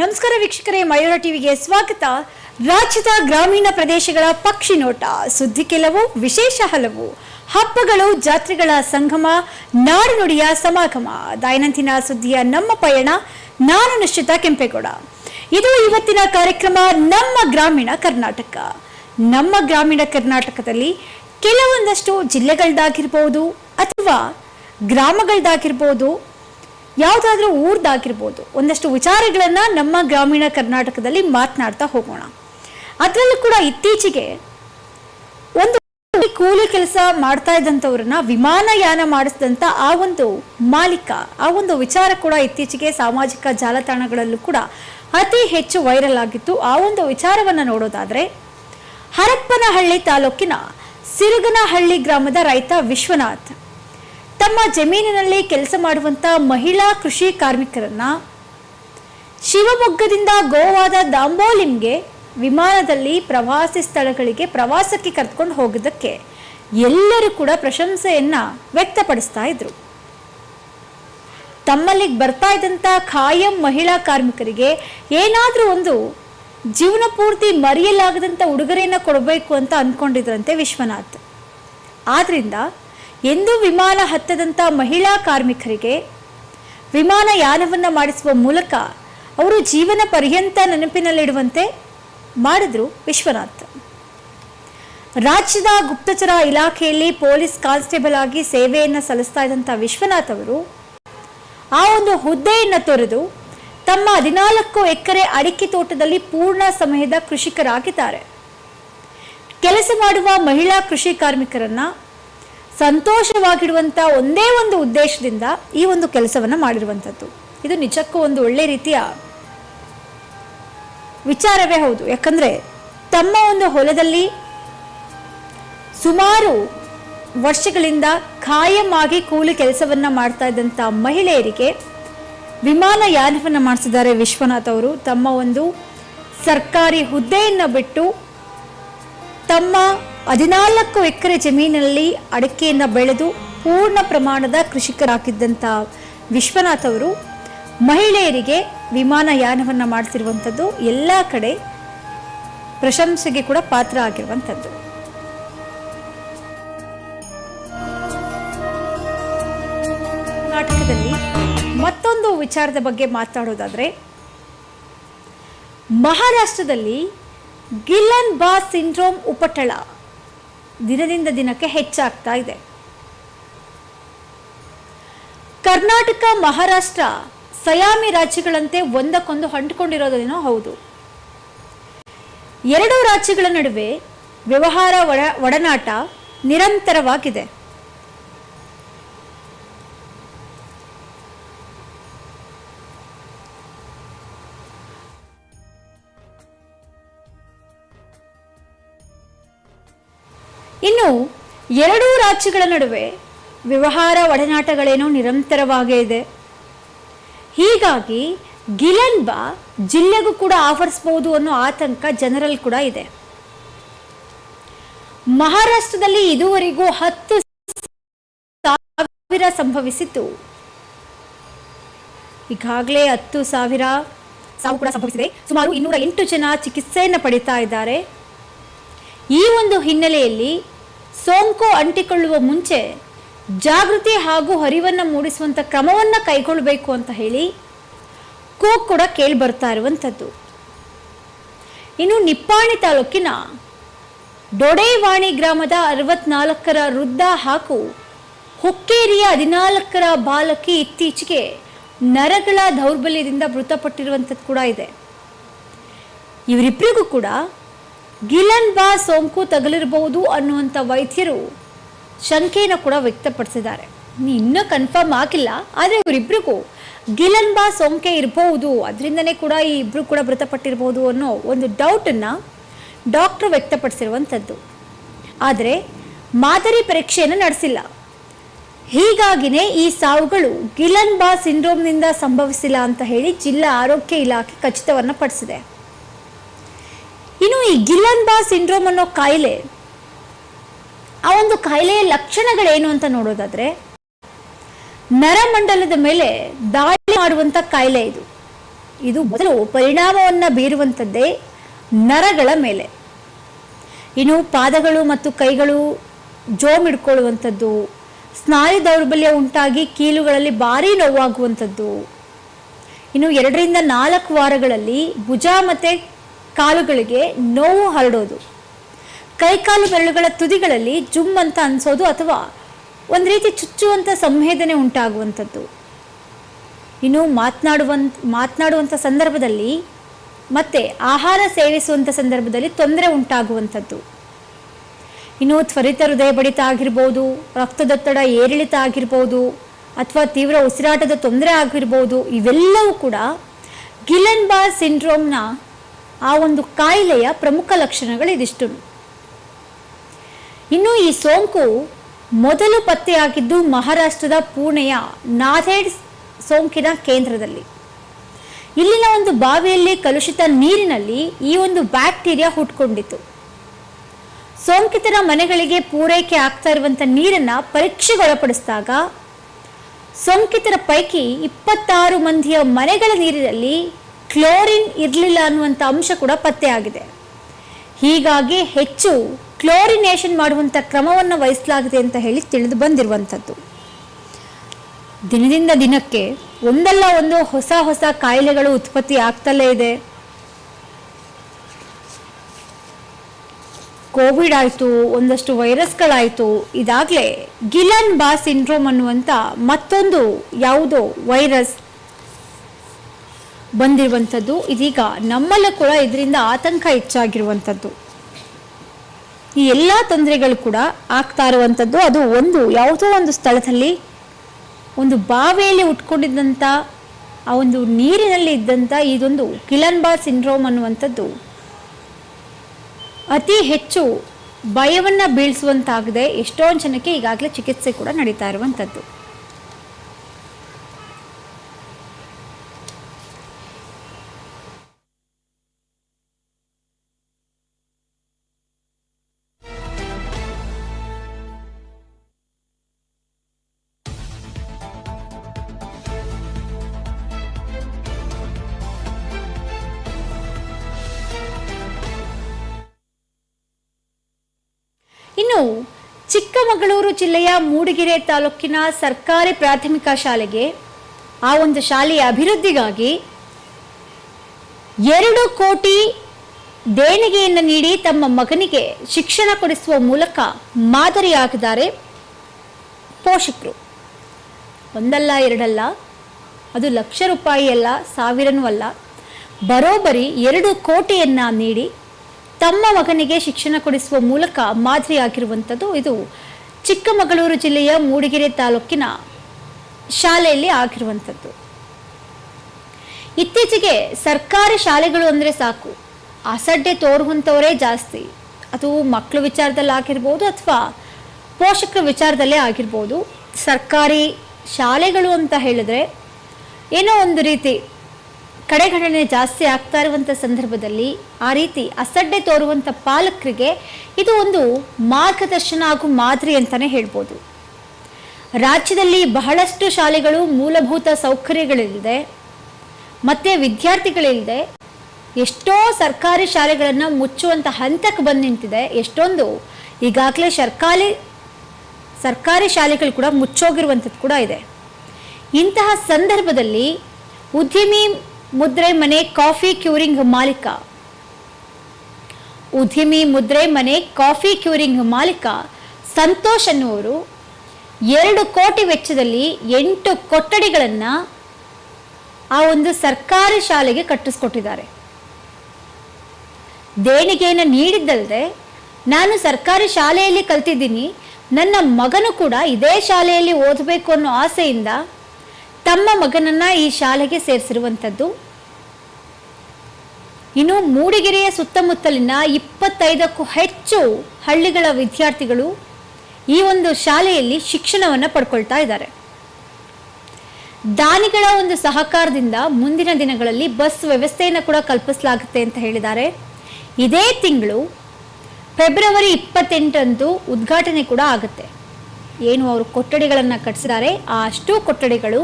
ನಮಸ್ಕಾರ ವೀಕ್ಷಕರೇ, ಮಯೂರ ಟಿವಿಗೆ ಸ್ವಾಗತ. ರಾಜ್ಯದ ಗ್ರಾಮೀಣ ಪ್ರದೇಶಗಳ ಪಕ್ಷಿ ನೋಟ. ಸುದ್ದಿ ಕೆಲವು ವಿಶೇಷ ಹಲವು. ಹಬ್ಬಗಳು, ಜಾತ್ರೆಗಳ ಸಂಗಮ, ನಾಡು ನುಡಿಯ ಸಮಾಗಮ. ದೈನಂದಿನ ಸುದ್ದಿಯ ನಮ್ಮ ಪಯಣ, ನಾನು ನಿಶ್ಚಿತ ಕೆಂಪೇಗೌಡ. ಇದು ಇವತ್ತಿನ ಕಾರ್ಯಕ್ರಮ, ನಮ್ಮ ಗ್ರಾಮೀಣ ಕರ್ನಾಟಕ. ನಮ್ಮ ಗ್ರಾಮೀಣ ಕರ್ನಾಟಕದಲ್ಲಿ ಕೆಲವೊಂದಷ್ಟು ಜಿಲ್ಲೆಗಳದ್ದಾಗಿರ್ಬೋದು ಅಥವಾ ಗ್ರಾಮಗಳದ್ದಾಗಿರ್ಬೋದು ಯಾವುದಾದ್ರೂ ಊರ್ದಾಗಿರ್ಬೋದು. ಒಂದಷ್ಟು ವಿಚಾರಗಳನ್ನು ನಮ್ಮ ಗ್ರಾಮೀಣ ಕರ್ನಾಟಕದಲ್ಲಿ ಮಾತನಾಡ್ತಾ ಹೋಗೋಣ. ಅದರಲ್ಲೂ ಕೂಡ ಇತ್ತೀಚೆಗೆ ಒಂದು ಕೂಲಿ ಕೆಲಸ ಮಾಡ್ತಾ ಇದ್ದಂಥವ್ರನ್ನ ವಿಮಾನಯಾನ ಮಾಡಿಸಿದಂಥ ಆ ಒಂದು ಮಾಲೀಕ, ಆ ಒಂದು ವಿಚಾರ ಕೂಡ ಇತ್ತೀಚೆಗೆ ಸಾಮಾಜಿಕ ಜಾಲತಾಣಗಳಲ್ಲೂ ಕೂಡ ಅತಿ ಹೆಚ್ಚು ವೈರಲ್ ಆಗಿತ್ತು. ಆ ಒಂದು ವಿಚಾರವನ್ನು ನೋಡೋದಾದರೆ, ಹರಪ್ಪನಹಳ್ಳಿ ತಾಲೂಕಿನ ಸಿರುಗನಹಳ್ಳಿ ಗ್ರಾಮದ ರೈತ ವಿಶ್ವನಾಥ್. ತಮ್ಮ ಜಮೀನಿನಲ್ಲಿ ಕೆಲಸ ಮಾಡುವಂತ ಮಹಿಳಾ ಕೃಷಿ ಕಾರ್ಮಿಕರನ್ನ ಶಿವಮೊಗ್ಗದಿಂದ ಗೋವಾದ ದಾಂಬೋಲಿಂಗೆ ವಿಮಾನದಲ್ಲಿ ಪ್ರವಾಸಿ ಸ್ಥಳಗಳಿಗೆ ಪ್ರವಾಸಕ್ಕೆ ಕರೆದುಕೊಂಡು ಹೋಗಿದ್ದಕ್ಕೆ ಎಲ್ಲರೂ ಕೂಡ ಪ್ರಶಂಸೆಯನ್ನ ವ್ಯಕ್ತಪಡಿಸ್ತಾ ಇದ್ರು. ತಮ್ಮಲ್ಲಿಗೆ ಬರ್ತಾ ಇದ್ದಂಥ ಖಾಯಂ ಮಹಿಳಾ ಕಾರ್ಮಿಕರಿಗೆ ಏನಾದರೂ ಒಂದು ಜೀವನ ಪೂರ್ತಿ ಮರೆಯಲಾಗದಂಥ ಉಡುಗೊರೆಯನ್ನು ಕೊಡಬೇಕು ಅಂತ ಅಂದ್ಕೊಂಡಿದ್ರಂತೆ ವಿಶ್ವನಾಥ್. ಆದ್ರಿಂದ ಎಂದೂ ವಿಮಾನ ಹತ್ತದಂಥ ಮಹಿಳಾ ಕಾರ್ಮಿಕರಿಗೆ ವಿಮಾನ ವಿಮಾನಯಾನವನ್ನು ಮಾಡಿಸುವ ಮೂಲಕ ಅವರು ಜೀವನ ಪರ್ಯಂತ ನೆನಪಿನಲ್ಲಿಡುವಂತೆ ಮಾಡಿದ್ರು ವಿಶ್ವನಾಥ್. ರಾಜ್ಯದ ಗುಪ್ತಚರ ಇಲಾಖೆಯಲ್ಲಿ ಪೊಲೀಸ್ ಕಾನ್ಸ್ಟೇಬಲ್ ಆಗಿ ಸೇವೆಯನ್ನು ಸಲ್ಲಿಸ್ತಾ ಇದ್ದಂಥ ವಿಶ್ವನಾಥ್ ಅವರು ಆ ಒಂದು ಹುದ್ದೆಯನ್ನು ತೊರೆದು ತಮ್ಮ ಹದಿನಾಲ್ಕು ಎಕರೆ ಅಡಿಕೆ ತೋಟದಲ್ಲಿ ಪೂರ್ಣ ಸಮಯದ ಕೃಷಿಕರಾಗಿದ್ದಾರೆ. ಕೆಲಸ ಮಾಡುವ ಮಹಿಳಾ ಕೃಷಿ ಕಾರ್ಮಿಕರನ್ನ ಸಂತೋಷವಾಗಿಡುವಂತ ಒಂದೇ ಒಂದು ಉದ್ದೇಶದಿಂದ ಈ ಒಂದು ಕೆಲಸವನ್ನು ಮಾಡಿರುವಂಥದ್ದು ಇದು ನಿಜಕ್ಕೂ ಒಂದು ಒಳ್ಳೆ ರೀತಿಯ ವಿಚಾರವೇ ಹೌದು. ಯಾಕಂದ್ರೆ ತಮ್ಮ ಒಂದು ಹೊಲದಲ್ಲಿ ಸುಮಾರು ವರ್ಷಗಳಿಂದ ಖಾಯಂ ಕೂಲಿ ಕೆಲಸವನ್ನ ಮಾಡ್ತಾ ಇದ್ದಂಥ ಮಹಿಳೆಯರಿಗೆ ವಿಮಾನಯಾನವನ್ನು ಮಾಡಿಸಿದ್ದಾರೆ ವಿಶ್ವನಾಥ್ ಅವರು. ತಮ್ಮ ಒಂದು ಸರ್ಕಾರಿ ಹುದ್ದೆಯನ್ನು ಬಿಟ್ಟು ತಮ್ಮ ಹದಿನಾಲ್ಕು ಎಕರೆ ಜಮೀನಲ್ಲಿ ಅಡಿಕೆಯನ್ನು ಬೆಳೆದು ಪೂರ್ಣ ಪ್ರಮಾಣದ ಕೃಷಿಕರಾಗಿದ್ದಂಥ ವಿಶ್ವನಾಥ್ ಅವರು ಮಹಿಳೆಯರಿಗೆ ವಿಮಾನಯಾನವನ್ನು ಮಾಡ್ತಿರುವಂಥದ್ದು ಎಲ್ಲ ಕಡೆ ಪ್ರಶಂಸೆಗೆ ಕೂಡ ಪಾತ್ರ ಆಗಿರುವಂಥದ್ದು ಕರ್ನಾಟಕದಲ್ಲಿ ಮತ್ತೊಂದು ವಿಚಾರದ ಬಗ್ಗೆ ಮಾತಾಡೋದಾದ್ರೆ, ಮಹಾರಾಷ್ಟ್ರದಲ್ಲಿ ಗಿಲ್ಲನ್ ಬಾ ಸಿಂಡ್ರೋಮ್ ಉಪಟಳ ದಿನದಿಂದ ದಿನಕ್ಕೆ ಹೆಚ್ಚಾಗ್ತಾ ಇದೆ. ಕರ್ನಾಟಕ, ಮಹಾರಾಷ್ಟ್ರ, ಸಯಾಮಿ ರಾಜ್ಯಗಳಂತೆ ಒಂದಕ್ಕೊಂದು ಅಂಟಿಕೊಂಡಿರೋದೇನೋ ಹೌದು. ಎರಡೂ ರಾಜ್ಯಗಳ ನಡುವೆ ವ್ಯವಹಾರ ಒಡ ಒಡನಾಟ ನಿರಂತರವಾಗಿದೆ. ಇನ್ನು ಎರಡೂ ರಾಜ್ಯಗಳ ನಡುವೆ ವ್ಯವಹಾರ ಒಡನಾಟಗಳೇನೋ ನಿರಂತರವಾಗೇ ಇದೆ. ಹೀಗಾಗಿ ಗಿಲನ್ಬಾ ಜಿಲ್ಲೆಗೂ ಕೂಡ ಆವರಿಸಬಹುದು ಅನ್ನೋ ಆತಂಕ ಜನರಲ್ಲಿ ಕೂಡ ಇದೆ. ಮಹಾರಾಷ್ಟ್ರದಲ್ಲಿ ಇದುವರೆಗೂ ಹತ್ತು ಸಾವಿರ ಸಂಭವಿಸಿತ್ತು. ಈಗಾಗಲೇ ಹತ್ತು ಸಾವಿರ ಸಾವು ಕೂಡ ಸಂಭವಿಸಿದೆ. ಸುಮಾರು ಇನ್ನೂರ ಎಂಟು ಜನ ಚಿಕಿತ್ಸೆಯನ್ನು ಪಡಿತಾ ಇದ್ದಾರೆ. ಈ ಒಂದು ಹಿನ್ನೆಲೆಯಲ್ಲಿ ಸೋಂಕು ಅಂಟಿಕೊಳ್ಳುವ ಮುಂಚೆ ಜಾಗೃತಿ ಹಾಗೂ ಹರಿವನ್ನು ಮೂಡಿಸುವಂಥ ಕ್ರಮವನ್ನು ಕೈಗೊಳ್ಳಬೇಕು ಅಂತ ಹೇಳಿ ಕೂಗು ಕೂಡ ಕೇಳಿ ಬರ್ತಾ ಇರುವಂಥದ್ದು ಇನ್ನು ನಿಪ್ಪಾಣಿ ತಾಲೂಕಿನ ಡೊಡೇವಾಣಿ ಗ್ರಾಮದ ಅರವತ್ನಾಲ್ಕರ ವೃದ್ಧ ಹಾಗೂ ಹುಕ್ಕೇರಿಯ ಹದಿನಾಲ್ಕರ ಬಾಲಕಿ ಇತ್ತೀಚೆಗೆ ನರಗಳ ದೌರ್ಬಲ್ಯದಿಂದ ಮೃತಪಟ್ಟಿರುವಂಥದ್ದು ಕೂಡ ಇದೆ. ಇವರಿಬ್ಬರಿಗೂ ಕೂಡ ಗಿಲನ್ ಬಾ ಸೋಂಕು ತಗಲಿರಬಹುದು ಅನ್ನುವಂಥ ವೈದ್ಯರು ಶಂಕೆಯನ್ನು ಕೂಡ ವ್ಯಕ್ತಪಡಿಸಿದ್ದಾರೆ. ಇನ್ನು ಕನ್ಫರ್ಮ್ ಆಗಿಲ್ಲ, ಆದರೆ ಇವರಿಬ್ಬರಿಗೂ ಗಿಲನ್ ಬಾ ಸೋಂಕೆ ಇರಬಹುದು, ಅದರಿಂದನೇ ಕೂಡ ಈ ಇಬ್ಬರು ಕೂಡ ಮೃತಪಟ್ಟಿರಬಹುದು ಅನ್ನೋ ಒಂದು ಡೌಟನ್ನು ಡಾಕ್ಟರ್ ವ್ಯಕ್ತಪಡಿಸಿರುವಂಥದ್ದು ಆದರೆ ಮಾದರಿ ಪರೀಕ್ಷೆಯನ್ನು ನಡೆಸಿಲ್ಲ. ಹೀಗಾಗಿನೇ ಈ ಸಾವುಗಳು ಗಿಲನ್ ಬಾ ಸಿಂಡ್ರೋಮ್ನಿಂದ ಸಂಭವಿಸಿಲ್ಲ ಅಂತ ಹೇಳಿ ಜಿಲ್ಲಾ ಆರೋಗ್ಯ ಇಲಾಖೆ ಖಚಿತವನ್ನು ಪಡಿಸಿದೆ. ಇನ್ನು ಈ ಗಿಲ್ಲನ್ ಬಾ ಸಿಂಡ್ರೋಮ್ ಅನ್ನೋ ಕಾಯಿಲೆ, ಆ ಒಂದು ಕಾಯಿಲೆಯ ಲಕ್ಷಣಗಳೇನು ಅಂತ ನೋಡೋದಾದ್ರೆ, ನರಮಂಡಲದ ಮೇಲೆ ದಾಳಿ ಮಾಡುವಂತ ಕಾಯಿಲೆ ಇದು. ಇದು ಮೊದಲು ಪರಿಣಾಮವನ್ನು ಬೀರುವಂಥದ್ದೇ ನರಗಳ ಮೇಲೆ. ಇನ್ನು ಪಾದಗಳು ಮತ್ತು ಕೈಗಳು ಜೋಮ್ ಹಿಡ್ಕೊಳ್ಳುವಂಥದ್ದು ಸ್ನಾಯು ದೌರ್ಬಲ್ಯ ಉಂಟಾಗಿ ಕೀಲುಗಳಲ್ಲಿ ಭಾರಿ ನೋವಾಗುವಂಥದ್ದು ಇನ್ನು ಎರಡರಿಂದ ನಾಲ್ಕು ವಾರಗಳಲ್ಲಿ ಭುಜ ಮತ್ತು ಕಾಲುಗಳಿಗೆ ನೋವು ಹರಡೋದು. ಕೈಕಾಲು ಬೆರಳುಗಳ ತುದಿಗಳಲ್ಲಿ ಜುಮ್ ಅಂತ ಅನಿಸೋದು ಅಥವಾ ಒಂದು ರೀತಿ ಚುಚ್ಚುವಂಥ ಸಂವೇದನೆ ಉಂಟಾಗುವಂಥದ್ದು. ಇನ್ನು ಮಾತನಾಡುವಂತ ಮಾತನಾಡುವಂಥ ಸಂದರ್ಭದಲ್ಲಿ ಮತ್ತೆ ಆಹಾರ ಸೇವಿಸುವಂಥ ಸಂದರ್ಭದಲ್ಲಿ ತೊಂದರೆ ಉಂಟಾಗುವಂಥದ್ದು. ಇನ್ನು ತ್ವರಿತ ಹೃದಯ ಬಡಿತ ಆಗಿರ್ಬೋದು ರಕ್ತದೊತ್ತಡ ಏರಿಳಿತ ಆಗಿರ್ಬೋದು, ಅಥವಾ ತೀವ್ರ ಉಸಿರಾಟದ ತೊಂದರೆ ಆಗಿರ್ಬೋದು, ಇವೆಲ್ಲವೂ ಕೂಡ ಗಿಲನ್ ಬಾರ್ ಸಿಂಡ್ರೋಮ್ನ ಆ ಒಂದು ಕಾಯಿಲೆಯ ಪ್ರಮುಖ ಲಕ್ಷಣಗಳು ಇದಿಷ್ಟು ಇನ್ನು ಈ ಸೋಂಕು ಮೊದಲು ಪತ್ತೆಯಾಗಿದ್ದು ಮಹಾರಾಷ್ಟ್ರದ ಪುಣೆಯ ನಾಥೇಡ್ ಸೋಂಕಿನ ಕೇಂದ್ರದಲ್ಲಿ. ಇಲ್ಲಿನ ಒಂದು ಬಾವಿಯಲ್ಲಿ ಕಲುಷಿತ ನೀರಿನಲ್ಲಿ ಈ ಒಂದು ಬ್ಯಾಕ್ಟೀರಿಯಾ ಹುಟ್ಕೊಂಡಿತ್ತು. ಸೋಂಕಿತರ ಮನೆಗಳಿಗೆ ಪೂರೈಕೆ ಆಗ್ತಾ ಇರುವಂಥ ನೀರನ್ನು ಪರೀಕ್ಷೆಗೊಳಪಡಿಸಿದಾಗ ಸೋಂಕಿತರ ಪೈಕಿ ಇಪ್ಪತ್ತಾರು ಮಂದಿಯ ಮನೆಗಳ ನೀರಿನಲ್ಲಿ ಕ್ಲೋರಿನ್ ಇರಲಿಲ್ಲ ಅನ್ನುವಂಥ ಅಂಶ ಕೂಡ ಪತ್ತೆಯಾಗಿದೆ ಹೀಗಾಗಿ ಹೆಚ್ಚು ಕ್ಲೋರಿನೇಷನ್ ಮಾಡುವಂಥ ಕ್ರಮವನ್ನು ವಹಿಸಲಾಗಿದೆ ಅಂತ ಹೇಳಿ ತಿಳಿದು ಬಂದಿರುವಂಥದ್ದು. ದಿನದಿಂದ ದಿನಕ್ಕೆ ಒಂದಲ್ಲ ಒಂದು ಹೊಸ ಹೊಸ ಕಾಯಿಲೆಗಳು ಉತ್ಪತ್ತಿ ಆಗ್ತಲೇ ಇದೆ. ಕೋವಿಡ್ ಆಯಿತು, ಒಂದಷ್ಟು ವೈರಸ್ಗಳಾಯಿತು, ಇದಾಗಲೇ ಗಿಲನ್ ಬಾ ಸಿಂಡ್ರೋಮ್ ಅನ್ನುವಂಥ ಮತ್ತೊಂದು ಯಾವುದೋ ವೈರಸ್ ಬಂದಿರುವಂಥದ್ದು. ಇದೀಗ ನಮ್ಮಲ್ಲೂ ಕೂಡ ಇದರಿಂದ ಆತಂಕ ಹೆಚ್ಚಾಗಿರುವಂಥದ್ದು. ಈ ಎಲ್ಲ ತೊಂದರೆಗಳು ಕೂಡ ಆಗ್ತಾ ಇರುವಂಥದ್ದು. ಅದು ಒಂದು, ಯಾವುದೋ ಒಂದು ಸ್ಥಳದಲ್ಲಿ ಒಂದು ಬಾವಿಯಲ್ಲಿ ಉಟ್ಕೊಂಡಿದ್ದಂಥ, ಆ ಒಂದು ನೀರಿನಲ್ಲಿ ಇದ್ದಂಥ ಇದೊಂದು ಕಿಲನ್ಬಾ ಸಿಂಡ್ರೋಮ್ ಅನ್ನುವಂಥದ್ದು. ಅತಿ ಹೆಚ್ಚು ಭಯವನ್ನು ಬೀಳಿಸುವಂತಾಗದೆ. ಎಷ್ಟೊಂದು ಜನಕ್ಕೆ ಈಗಾಗಲೇ ಚಿಕಿತ್ಸೆ ಕೂಡ ನಡೀತಾ ಇರುವಂಥದ್ದು. ಚಿಕ್ಕಮಗಳೂರು ಜಿಲ್ಲೆಯ ಮೂಡಿಗೆರೆ ತಾಲೂಕಿನ ಸರ್ಕಾರಿ ಪ್ರಾಥಮಿಕ ಶಾಲೆಗೆ ಆ ಒಂದು ಶಾಲೆಯ ಅಭಿವೃದ್ಧಿಗಾಗಿ ಎರಡು ಕೋಟಿ ದೇಣಿಗೆಯನ್ನು ನೀಡಿ ತಮ್ಮ ಮಗನಿಗೆ ಶಿಕ್ಷಣ ಕೊಡಿಸುವ ಮೂಲಕ ಮಾದರಿಯಾಗಿದ್ದಾರೆ ಪೋಷಕರು. ಒಂದಲ್ಲ, ಎರಡಲ್ಲ, ಅದು ಲಕ್ಷ ರೂಪಾಯಿ ಅಲ್ಲ, ಸಾವಿರನೂ ಅಲ್ಲ. ಬರೋಬ್ಬರಿ ಎರಡು ಕೋಟಿಯನ್ನು ನೀಡಿ ತಮ್ಮ ಮಗನಿಗೆ ಶಿಕ್ಷಣ ಕೊಡಿಸುವ ಮೂಲಕ ಮಾದರಿಯಾಗಿರುವಂಥದ್ದು ಇದು. ಚಿಕ್ಕಮಗಳೂರು ಜಿಲ್ಲೆಯ ಮೂಡಿಗೆರೆ ತಾಲೂಕಿನ ಶಾಲೆಯಲ್ಲಿ ಆಗಿರುವಂಥದ್ದು. ಇತ್ತೀಚೆಗೆ ಸರ್ಕಾರಿ ಶಾಲೆಗಳು ಅಂದರೆ ಸಾಕು. ಅಸಡ್ಡೆ ತೋರುವಂಥವರೇ ಜಾಸ್ತಿ. ಅದು ಮಕ್ಕಳು ವಿಚಾರದಲ್ಲಿ ಆಗಿರ್ಬೋದು ಅಥವಾ ಪೋಷಕರ ವಿಚಾರದಲ್ಲೇ ಆಗಿರ್ಬೋದು. ಸರ್ಕಾರಿ ಶಾಲೆಗಳು ಅಂತ ಹೇಳಿದ್ರೆ ಏನೋ ಒಂದು ರೀತಿ ಕಡೆಗಣನೆ ಜಾಸ್ತಿ ಆಗ್ತಾ ಇರುವಂಥ ಸಂದರ್ಭದಲ್ಲಿ ಆ ರೀತಿ ಅಸಡ್ಡೆ ತೋರುವಂಥ ಪಾಲಕರಿಗೆ ಇದು ಒಂದು ಮಾರ್ಗದರ್ಶನ ಹಾಗೂ ಮಾದರಿ ಅಂತಲೇ ಹೇಳ್ಬೋದು. ರಾಜ್ಯದಲ್ಲಿ ಬಹಳಷ್ಟು ಶಾಲೆಗಳು ಮೂಲಭೂತ ಸೌಕರ್ಯಗಳಿಲ್ಲದೆ, ಮತ್ತು ವಿದ್ಯಾರ್ಥಿಗಳಿಲ್ಲದೆ ಎಷ್ಟೋ ಸರ್ಕಾರಿ ಶಾಲೆಗಳನ್ನು ಮುಚ್ಚುವಂಥ ಹಂತಕ್ಕೆ ಬಂದು ನಿಂತಿದೆ. ಎಷ್ಟೊಂದು ಈಗಾಗಲೇ ಸರ್ಕಾರಿ ಸರ್ಕಾರಿ ಶಾಲೆಗಳು ಕೂಡ ಮುಚ್ಚೋಗಿರುವಂಥದ್ದು ಕೂಡ ಇದೆ. ಇಂತಹ ಸಂದರ್ಭದಲ್ಲಿ ಉದ್ಯಮಿ ಮುದ್ರೆ ಮನೆ ಕಾಫಿ ಕ್ಯೂರಿಂಗ್ ಮಾಲೀಕ. ಉದ್ಯಮಿ ಮುದ್ರೆ ಮನೆ ಕಾಫಿ ಕ್ಯೂರಿಂಗ್ ಮಾಲೀಕ ಸಂತೋಷ್ ಅನ್ನುವರು ಎರಡು ಕೋಟಿ ವೆಚ್ಚದಲ್ಲಿ ಎಂಟು ಕೊಠಡಿಗಳನ್ನು ಆ ಒಂದು ಸರ್ಕಾರಿ ಶಾಲೆಗೆ ಕಟ್ಟಿಸ್ಕೊಟ್ಟಿದ್ದಾರೆ. ದೇಣಿಗೆಯನ್ನು ನೀಡಿದ್ದಲ್ಲದೆ ನಾನು ಸರ್ಕಾರಿ ಶಾಲೆಯಲ್ಲಿ ಕಲ್ತಿದ್ದೀನಿ, ನನ್ನ ಮಗನು ಕೂಡ ಇದೇ ಶಾಲೆಯಲ್ಲಿ ಓದಬೇಕು ಅನ್ನೋ ಆಸೆಯಿಂದ ತಮ್ಮ ಮಗನನ್ನ ಈ ಶಾಲೆಗೆ ಸೇರಿಸಿರುವಂಥದ್ದು. ಇನ್ನು ಮೂಡಿಗೆರೆಯ ಸುತ್ತಮುತ್ತಲಿನ ಇಪ್ಪತ್ತೈದಕ್ಕೂ ಹೆಚ್ಚು ಹಳ್ಳಿಗಳ ವಿದ್ಯಾರ್ಥಿಗಳು ಈ ಒಂದು ಶಾಲೆಯಲ್ಲಿ ಶಿಕ್ಷಣವನ್ನು ಪಡ್ಕೊಳ್ತಾ ಇದ್ದಾರೆ. ದಾನಿಗಳ ಒಂದು ಸಹಕಾರದಿಂದ ಮುಂದಿನ ದಿನಗಳಲ್ಲಿ ಬಸ್ ವ್ಯವಸ್ಥೆಯನ್ನು ಕೂಡ ಕಲ್ಪಿಸಲಾಗುತ್ತೆ ಅಂತ ಹೇಳಿದ್ದಾರೆ. ಇದೇ ತಿಂಗಳು ಫೆಬ್ರವರಿ ಇಪ್ಪತ್ತೆಂಟರಂದು ಉದ್ಘಾಟನೆ ಕೂಡ ಆಗುತ್ತೆ. ಏನು ಅವರು ಕೊಠಡಿಗಳನ್ನು ಕಟ್ಟಿಸಿದ್ದಾರೆ ಆ ಅಷ್ಟು ಕೊಠಡಿಗಳು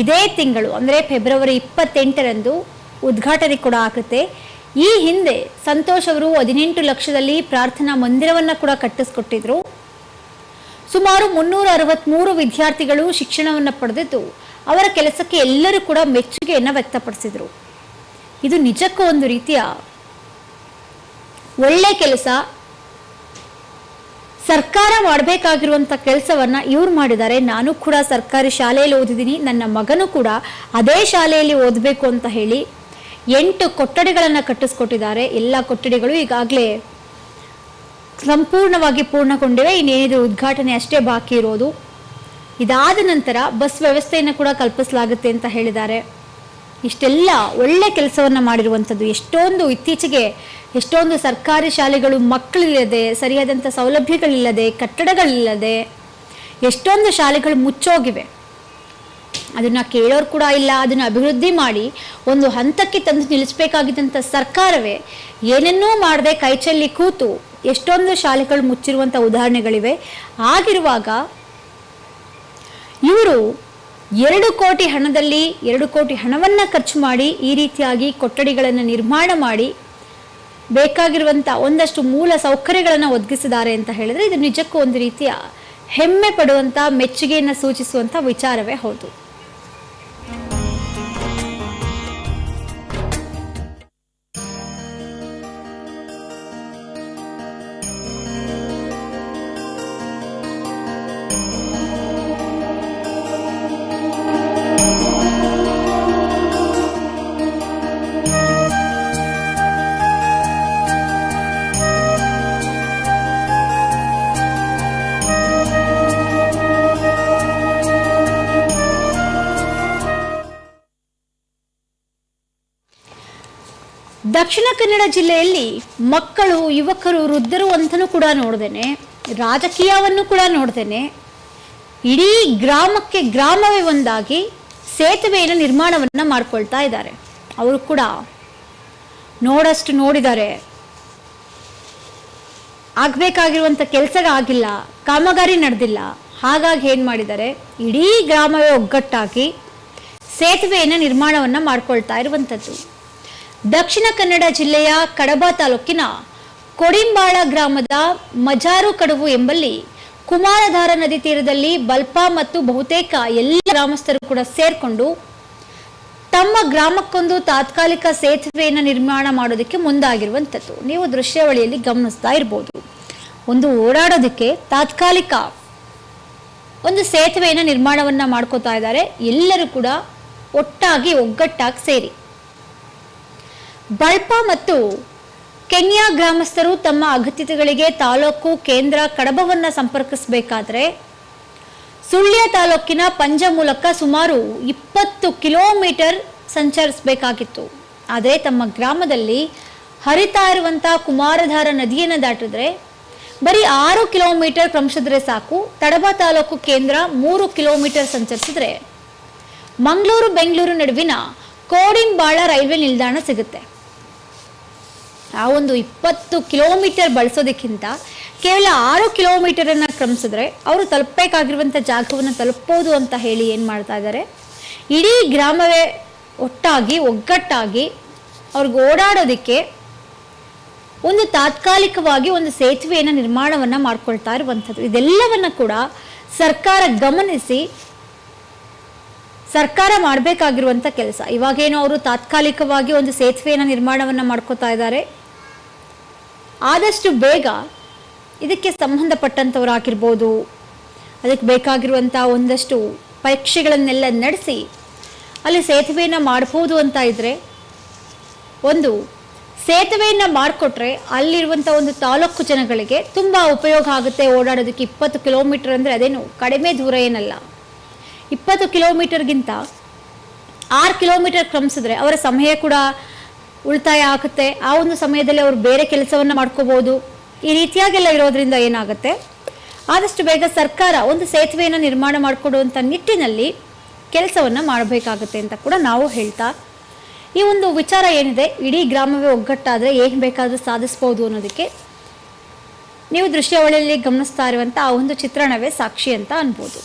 ಇದೇ ತಿಂಗಳು, ಅಂದರೆ ಫೆಬ್ರವರಿ ಇಪ್ಪತ್ತೆಂಟರಂದು ಉದ್ಘಾಟನೆ ಕೂಡ ಆಗುತ್ತೆ. ಈ ಹಿಂದೆ ಸಂತೋಷ್ ಅವರು ಹದಿನೆಂಟು ಲಕ್ಷದಲ್ಲಿ ಪ್ರಾರ್ಥನಾ ಮಂದಿರವನ್ನು ಕೂಡ ಕಟ್ಟಿಸ್ಕೊಟ್ಟಿದ್ರು. ಸುಮಾರು ಮುನ್ನೂರ ಅರವತ್ತ್ಮೂರು ವಿದ್ಯಾರ್ಥಿಗಳು ಶಿಕ್ಷಣವನ್ನು ಪಡೆದಿದ್ದು, ಅವರ ಕೆಲಸಕ್ಕೆ ಎಲ್ಲರೂ ಕೂಡ ಮೆಚ್ಚುಗೆಯನ್ನು ವ್ಯಕ್ತಪಡಿಸಿದರು. ಇದು ನಿಜಕ್ಕೂ ಒಂದು ರೀತಿಯ ಒಳ್ಳೆ ಕೆಲಸ ಸರ್ಕಾರ ಮಾಡಬೇಕಾಗಿರುವಂಥ ಕೆಲಸವನ್ನ ಇವ್ರು ಮಾಡಿದ್ದಾರೆ. ನಾನು ಕೂಡ ಸರ್ಕಾರಿ ಶಾಲೆಯಲ್ಲಿ ಓದಿದ್ದೀನಿ. ನನ್ನ ಮಗನೂ ಕೂಡ ಅದೇ ಶಾಲೆಯಲ್ಲಿ ಓದಬೇಕು ಅಂತ ಹೇಳಿ ಎಂಟು ಕೊಠಡಿಗಳನ್ನು ಕಟ್ಟಿಸ್ಕೊಟ್ಟಿದ್ದಾರೆ. ಎಲ್ಲ ಕೊಠಡಿಗಳು ಈಗಾಗಲೇ ಸಂಪೂರ್ಣವಾಗಿ ಪೂರ್ಣಗೊಂಡಿವೆ. ಇನ್ನೇನಿದ್ರು ಉದ್ಘಾಟನೆ ಅಷ್ಟೇ ಬಾಕಿ ಇರೋದು. ಇದಾದ ನಂತರ ಬಸ್ ವ್ಯವಸ್ಥೆಯನ್ನು ಕೂಡ ಕಲ್ಪಿಸಲಾಗುತ್ತೆ ಅಂತ ಹೇಳಿದ್ದಾರೆ. ಇಷ್ಟೆಲ್ಲ ಒಳ್ಳೆ ಕೆಲಸವನ್ನು ಮಾಡಿರುವಂಥದ್ದು. ಎಷ್ಟೊಂದು ಇತ್ತೀಚೆಗೆ ಎಷ್ಟೊಂದು ಸರ್ಕಾರಿ ಶಾಲೆಗಳು ಮಕ್ಕಳಿಲ್ಲದೆ, ಸರಿಯಾದಂಥ ಸೌಲಭ್ಯಗಳಿಲ್ಲದೆ, ಕಟ್ಟಡಗಳಿಲ್ಲದೆ ಎಷ್ಟೊಂದು ಶಾಲೆಗಳು ಮುಚ್ಚೋಗಿವೆ. ಅದನ್ನು ಕೇಳೋರು ಕೂಡ ಇಲ್ಲ, ಅದನ್ನು ಅಭಿವೃದ್ಧಿ ಮಾಡಿ ಒಂದು ಹಂತಕ್ಕೆ ತಂದು ನಿಲ್ಲಿಸಬೇಕಾಗಿದ್ದಂಥ ಸರ್ಕಾರವೇ ಏನನ್ನೂ ಮಾಡದೆ ಕೈಚಲ್ಲಿ ಕೂತು ಎಷ್ಟೊಂದು ಶಾಲೆಗಳು ಮುಚ್ಚಿರುವಂಥ ಉದಾಹರಣೆಗಳಿವೆ. ಆಗಿರುವಾಗ ಇವರು ಎರಡು ಕೋಟಿ ಹಣದಲ್ಲಿ ಎರಡು ಕೋಟಿ ಹಣವನ್ನು ಖರ್ಚು ಮಾಡಿ ಈ ರೀತಿಯಾಗಿ ಕೊಠಡಿಗಳನ್ನು ನಿರ್ಮಾಣ ಮಾಡಿ ಬೇಕಾಗಿರುವಂಥ ಒಂದಷ್ಟು ಮೂಲ ಸೌಕರ್ಯಗಳನ್ನು ಒದಗಿಸಿದ್ದಾರೆ ಅಂತ ಹೇಳಿದ್ರೆ ಇದು ನಿಜಕ್ಕೂ ಒಂದು ರೀತಿಯ ಹೆಮ್ಮೆ ಪಡುವಂಥ ಮೆಚ್ಚುಗೆಯನ್ನು ಸೂಚಿಸುವಂಥ ವಿಚಾರವೇ ಹೌದು. ದಕ್ಷಿಣ ಕನ್ನಡ ಜಿಲ್ಲೆಯಲ್ಲಿ ಮಕ್ಕಳು, ಯುವಕರು, ವೃದ್ಧರು ಅಂತಲೂ ಕೂಡ ನೋಡ್ದೇನೆ. ರಾಜಕೀಯವನ್ನು ಕೂಡ ನೋಡ್ದೇನೆ. ಇಡೀ ಗ್ರಾಮಕ್ಕೆ ಗ್ರಾಮವೇ ಒಂದಾಗಿ ಸೇತುವೆಯನ್ನು ನಿರ್ಮಾಣವನ್ನು ಮಾಡ್ಕೊಳ್ತಾ ಇದ್ದಾರೆ. ಅವರು ಕೂಡ ನೋಡಷ್ಟು ನೋಡಿದ್ದಾರೆ ಆಗಬೇಕಾಗಿರುವಂಥ ಆಗಿಲ್ಲ, ಕಾಮಗಾರಿ ನಡೆದಿಲ್ಲ. ಹಾಗಾಗಿ ಏನು ಮಾಡಿದ್ದಾರೆ? ಇಡೀ ಗ್ರಾಮವೇ ಒಗ್ಗಟ್ಟಾಗಿ ಸೇತುವೆಯನ್ನು ನಿರ್ಮಾಣವನ್ನು ಮಾಡ್ಕೊಳ್ತಾ ಇರುವಂಥದ್ದು ದಕ್ಷಿಣ ಕನ್ನಡ ಜಿಲ್ಲೆಯ ಕಡಬ ತಾಲೂಕಿನ ಕೊಡಿಂಬಾಳ ಗ್ರಾಮದ ಮಜಾರು ಕಡುವು ಎಂಬಲ್ಲಿ ಕುಮಾರಧಾರ ನದಿ ತೀರದಲ್ಲಿ ಬಲ್ಪ ಮತ್ತು ಬಹುತೇಕ ಎಲ್ಲ ಗ್ರಾಮಸ್ಥರು ಕೂಡ ಸೇರಿಕೊಂಡು ತಮ್ಮ ಗ್ರಾಮಕ್ಕೊಂದು ತಾತ್ಕಾಲಿಕ ಸೇತುವೆಯನ್ನು ನಿರ್ಮಾಣ ಮಾಡೋದಕ್ಕೆ ಮುಂದಾಗಿರುವಂಥದ್ದು. ನೀವು ದೃಶ್ಯಾವಳಿಯಲ್ಲಿ ಗಮನಿಸ್ತಾ ಇರ್ಬೋದು. ಒಂದು ಓಡಾಡೋದಕ್ಕೆ ತಾತ್ಕಾಲಿಕ ಒಂದು ಸೇತುವೆಯನ್ನು ನಿರ್ಮಾಣವನ್ನ ಮಾಡ್ಕೋತಾ ಇದ್ದಾರೆ. ಎಲ್ಲರೂ ಕೂಡ ಒಟ್ಟಾಗಿ ಒಗ್ಗಟ್ಟಾಗಿ ಸೇರಿ. ಬಳ್ಪ ಮತ್ತು ಕೆನ್ಯಾ ಗ್ರಾಮಸ್ಥರು ತಮ್ಮ ಅಗತ್ಯತೆಗಳಿಗೆ ತಾಲೂಕು ಕೇಂದ್ರ ಕಡಬವನ್ನು ಸಂಪರ್ಕಿಸಬೇಕಾದರೆ ಸುಳ್ಯ ತಾಲೂಕಿನ ಪಂಜ ಮೂಲಕ ಸುಮಾರು ಇಪ್ಪತ್ತು ಕಿಲೋಮೀಟರ್ ಸಂಚರಿಸಬೇಕಾಗಿತ್ತು. ಆದರೆ ತಮ್ಮ ಗ್ರಾಮದಲ್ಲಿ ಹರಿತಾ ಇರುವಂಥ ಕುಮಾರಧಾರ ನದಿಯನ್ನು ದಾಟಿದ್ರೆ ಬರೀ ಆರು ಕಿಲೋಮೀಟರ್ ಕ್ರಮಿಸಿದ್ರೆ ಸಾಕು. ತಡಬ ತಾಲೂಕು ಕೇಂದ್ರ ಮೂರು ಕಿಲೋಮೀಟರ್ ಸಂಚರಿಸಿದ್ರೆ ಮಂಗಳೂರು ಬೆಂಗಳೂರು ನಡುವಿನ ಕೋಡಿಂಬಾಳ ರೈಲ್ವೆ ನಿಲ್ದಾಣ ಸಿಗುತ್ತೆ. ಆ ಒಂದು ಇಪ್ಪತ್ತು ಕಿಲೋಮೀಟರ್ ಬಳಸೋದಕ್ಕಿಂತ ಕೇವಲ ಆರು ಕಿಲೋಮೀಟರನ್ನು ಕ್ರಮಿಸಿದ್ರೆ ಅವರು ತಲುಪಬೇಕಾಗಿರುವಂಥ ಜಾಗವನ್ನು ತಲುಪೋದು ಅಂತ ಹೇಳಿ ಏನು ಮಾಡ್ತಾ ಇದ್ದಾರೆ ಇಡೀ ಗ್ರಾಮವೇ ಒಟ್ಟಾಗಿ, ಒಗ್ಗಟ್ಟಾಗಿ ಅವ್ರಿಗೆ ಓಡಾಡೋದಕ್ಕೆ ಒಂದು ತಾತ್ಕಾಲಿಕವಾಗಿ ಒಂದು ಸೇತುವೆಯನ್ನು ನಿರ್ಮಾಣವನ್ನು ಮಾಡ್ಕೊಳ್ತಾ ಇರುವಂಥದ್ದು. ಇದೆಲ್ಲವನ್ನ ಕೂಡ ಸರ್ಕಾರ ಗಮನಿಸಿ ಸರ್ಕಾರ ಮಾಡಬೇಕಾಗಿರುವಂಥ ಕೆಲಸ. ಇವಾಗೇನೋ ಅವರು ತಾತ್ಕಾಲಿಕವಾಗಿ ಒಂದು ಸೇತುವೆಯನ್ನು ನಿರ್ಮಾಣವನ್ನು ಮಾಡ್ಕೋತಾ ಇದ್ದಾರೆ ಆದಷ್ಟು ಬೇಗ ಇದಕ್ಕೆ ಸಂಬಂಧಪಟ್ಟಂಥವರಾಗಿರ್ಬೋದು ಅದಕ್ಕೆ ಬೇಕಾಗಿರುವಂಥ ಒಂದಷ್ಟು ಪರೀಕ್ಷೆಗಳನ್ನೆಲ್ಲ ನಡೆಸಿ ಅಲ್ಲಿ ಸೇತುವೆಯನ್ನು ಮಾಡ್ಬೋದು ಅಂತ ಇದ್ದರೆ ಒಂದು ಸೇತುವೆಯನ್ನು ಮಾಡಿಕೊಟ್ರೆ ಅಲ್ಲಿರುವಂಥ ಒಂದು ತಾಲೂಕು ಜನಗಳಿಗೆ ತುಂಬ ಉಪಯೋಗ ಆಗುತ್ತೆ ಓಡಾಡೋದಕ್ಕೆ. ಇಪ್ಪತ್ತು ಕಿಲೋಮೀಟರ್ ಅಂದರೆ ಅದೇನು ಕಡಿಮೆ ದೂರ ಏನಲ್ಲ. ಇಪ್ಪತ್ತು ಕಿಲೋಮೀಟರ್ಗಿಂತ ಆರು ಕಿಲೋಮೀಟರ್ ಕ್ರಮಿಸಿದ್ರೆ ಅವರ ಸಮಯ ಕೂಡ ಉಳಿತಾಯ ಆಗುತ್ತೆ. ಆ ಒಂದು ಸಮಯದಲ್ಲಿ ಅವರು ಬೇರೆ ಕೆಲಸವನ್ನು ಮಾಡ್ಕೋಬೋದು. ಈ ರೀತಿಯಾಗೆಲ್ಲ ಇರೋದ್ರಿಂದ ಏನಾಗುತ್ತೆ? ಆದಷ್ಟು ಬೇಗ ಸರ್ಕಾರ ಒಂದು ಸೇತುವೆಯನ್ನು ನಿರ್ಮಾಣ ಮಾಡಿಕೊಡುವಂಥ ನಿಟ್ಟಿನಲ್ಲಿ ಕೆಲಸವನ್ನು ಮಾಡಬೇಕಾಗುತ್ತೆ ಅಂತ ಕೂಡ ನಾವು ಹೇಳ್ತಾ, ಈ ಒಂದು ವಿಚಾರ ಏನಿದೆ, ಇಡೀ ಗ್ರಾಮವೇ ಒಗ್ಗಟ್ಟಾದರೆ ಏನು ಬೇಕಾದರೂ ಸಾಧಿಸ್ಬೋದು ಅನ್ನೋದಕ್ಕೆ ನೀವು ದೃಶ್ಯಾವಳಿಯಲ್ಲಿ ಗಮನಿಸ್ತಾ ಇರುವಂಥ ಆ ಒಂದು ಚಿತ್ರಣವೇ ಸಾಕ್ಷಿ ಅಂತ ಅನ್ಬೋದು.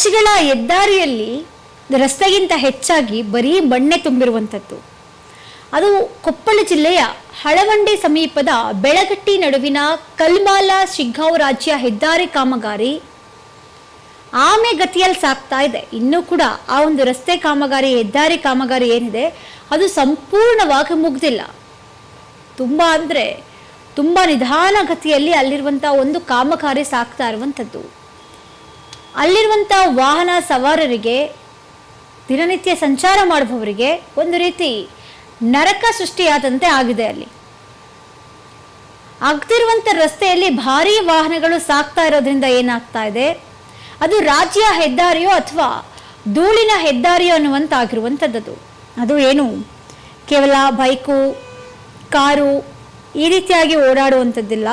ರಾಜ್ಯಗಳ ಹೆದ್ದಾರಿಯಲ್ಲಿ ರಸ್ತೆಗಿಂತ ಹೆಚ್ಚಾಗಿ ಬರೀ ಬಣ್ಣೆ ತುಂಬಿರುವಂಥದ್ದು. ಅದು ಕೊಪ್ಪಳ ಜಿಲ್ಲೆಯ ಹಳವಂಡೆ ಸಮೀಪದ ಬೆಳಗಟ್ಟಿ ನಡುವಿನ ಕಲ್ಮಾಲ ಶಿಗ್ಗಾಂವ್ ರಾಜ್ಯ ಹೆದ್ದಾರಿ ಕಾಮಗಾರಿ ಆಮೆ ಗತಿಯಲ್ಲಿ ಸಾಗ್ತಾ ಇದೆ. ಇನ್ನೂ ಕೂಡ ಆ ಒಂದು ರಸ್ತೆ ಕಾಮಗಾರಿ, ಹೆದ್ದಾರಿ ಕಾಮಗಾರಿ ಏನಿದೆ, ಅದು ಸಂಪೂರ್ಣವಾಗಿ ಮುಗ್ದಿಲ್ಲ. ತುಂಬ ಅಂದರೆ ತುಂಬ ನಿಧಾನ ಗತಿಯಲ್ಲಿ ಅಲ್ಲಿರುವಂಥ ಒಂದು ಕಾಮಗಾರಿ ಸಾಗ್ತಾ ಇರುವಂಥದ್ದು. ಅಲ್ಲಿರುವಂಥ ವಾಹನ ಸವಾರರಿಗೆ, ದಿನನಿತ್ಯ ಸಂಚಾರ ಮಾಡುವವರಿಗೆ ಒಂದು ರೀತಿ ನರಕ ಸೃಷ್ಟಿಯಾದಂತೆ ಆಗಿದೆ ಅಲ್ಲಿ. ಆಗ್ತಿರುವಂಥ ರಸ್ತೆಯಲ್ಲಿ ಭಾರೀ ವಾಹನಗಳು ಸಾಕ್ತಾ ಇರೋದ್ರಿಂದ ಏನಾಗ್ತಾ ಇದೆ? ಅದು ರಾಜ್ಯ ಹೆದ್ದಾರಿಯೋ ಅಥವಾ ಧೂಳಿನ ಹೆದ್ದಾರಿಯೋ ಅನ್ನುವಂತಾಗಿರುವಂಥದ್ದು ಅದು ಏನು? ಕೇವಲ ಬೈಕು, ಕಾರು ಈ ರೀತಿಯಾಗಿ ಓಡಾಡುವಂಥದ್ದಿಲ್ಲ